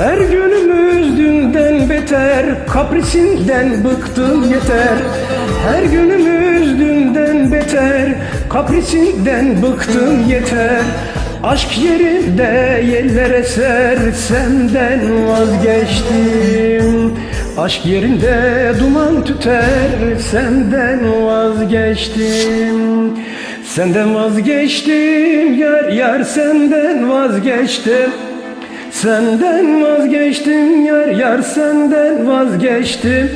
Her günümüz dünden beter Kaprisinden bıktım yeter. Her günümüz dünden beter Kaprisinden bıktım yeter. Aşk yerinde yeller eser Senden vazgeçtim. Aşk yerinde duman tüter Senden vazgeçtim. Senden vazgeçtim Yar yar senden vazgeçtim Senden vazgeçtim yar yar senden vazgeçtim.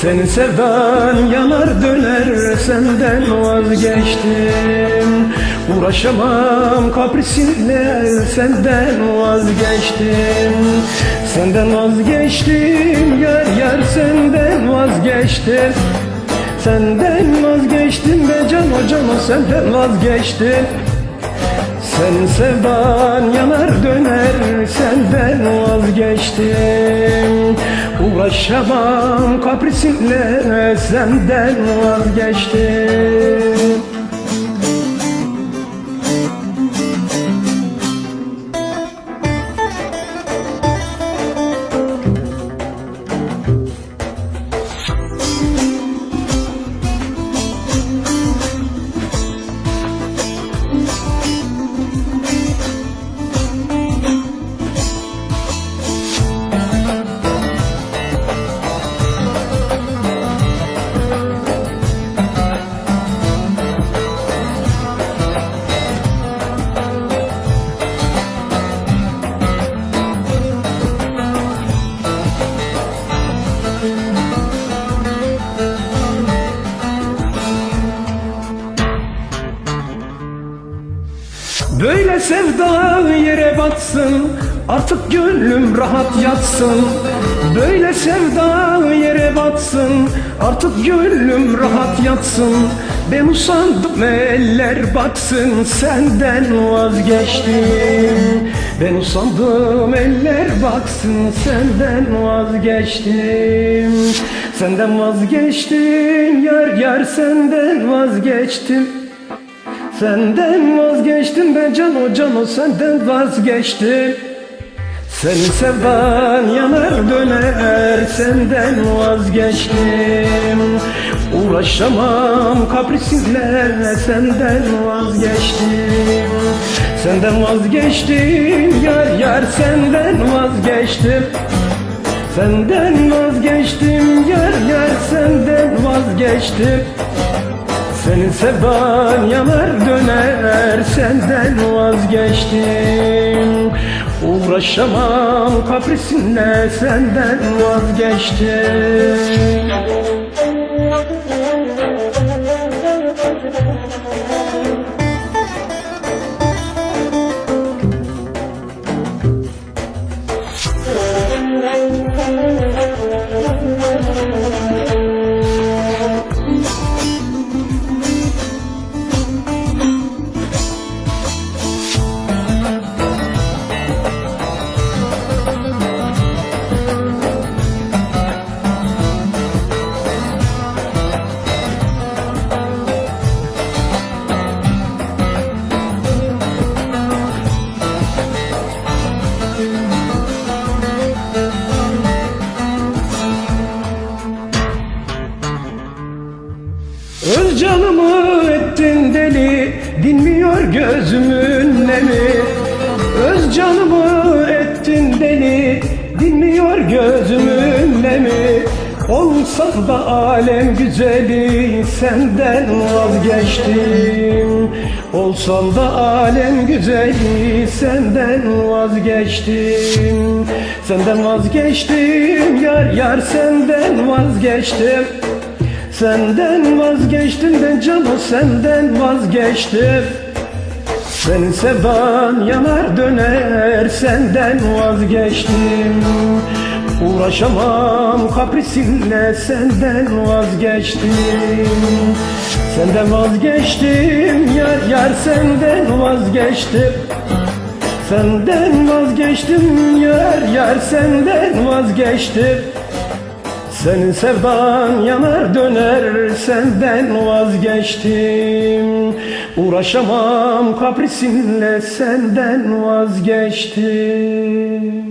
Senin sevdan yanar döner senden vazgeçtim. Uğraşamam kaprisinle senden vazgeçtim. Senden vazgeçtim yar yar senden vazgeçtim. Senden vazgeçtim be can hocam senden vazgeçtim sen sevdan yanar döner senden vazgeçtim. Uğraşamam kaprisinle senden vazgeçtim Böyle sevda yere batsın Artık gönlüm rahat yatsın. Böyle sevda yere batsın Artık gönlüm rahat yatsın. Ben usandım eller baksın Senden vazgeçtim. Ben usandım eller baksın Senden vazgeçtim. Senden vazgeçtim Yar yar senden vazgeçtim Senden vazgeçtim ben can o can o senden vazgeçtim. Senin sevdan yanar döner senden vazgeçtim. Uğraşamam kaprisinle senden vazgeçtim. Senden vazgeçtim yar yar senden vazgeçtim. Senden vazgeçtim yar yar senden vazgeçtim senin sevdan yanar döner senden vazgeçtim. Uğraşamam kaprisinle senden vazgeçtim gözümün nemi? Öz canımı ettin deli Dinmiyor gözümün nemi? Olsan da alem güzeli Senden vazgeçtim. Olsam da alem güzeli senden vazgeçtim. Senden vazgeçtim yar yar senden vazgeçtim. Senden vazgeçtim de canım senden vazgeçtim senin sevdan yanar döner senden vazgeçtim. Uğraşamam kaprisinle senden vazgeçtim. Senden vazgeçtim yar yar senden vazgeçtim. Senden vazgeçtim yar yar senden vazgeçtim senin sevdan yanar döner senden vazgeçtim. Uğraşamam kaprisinle senden vazgeçtim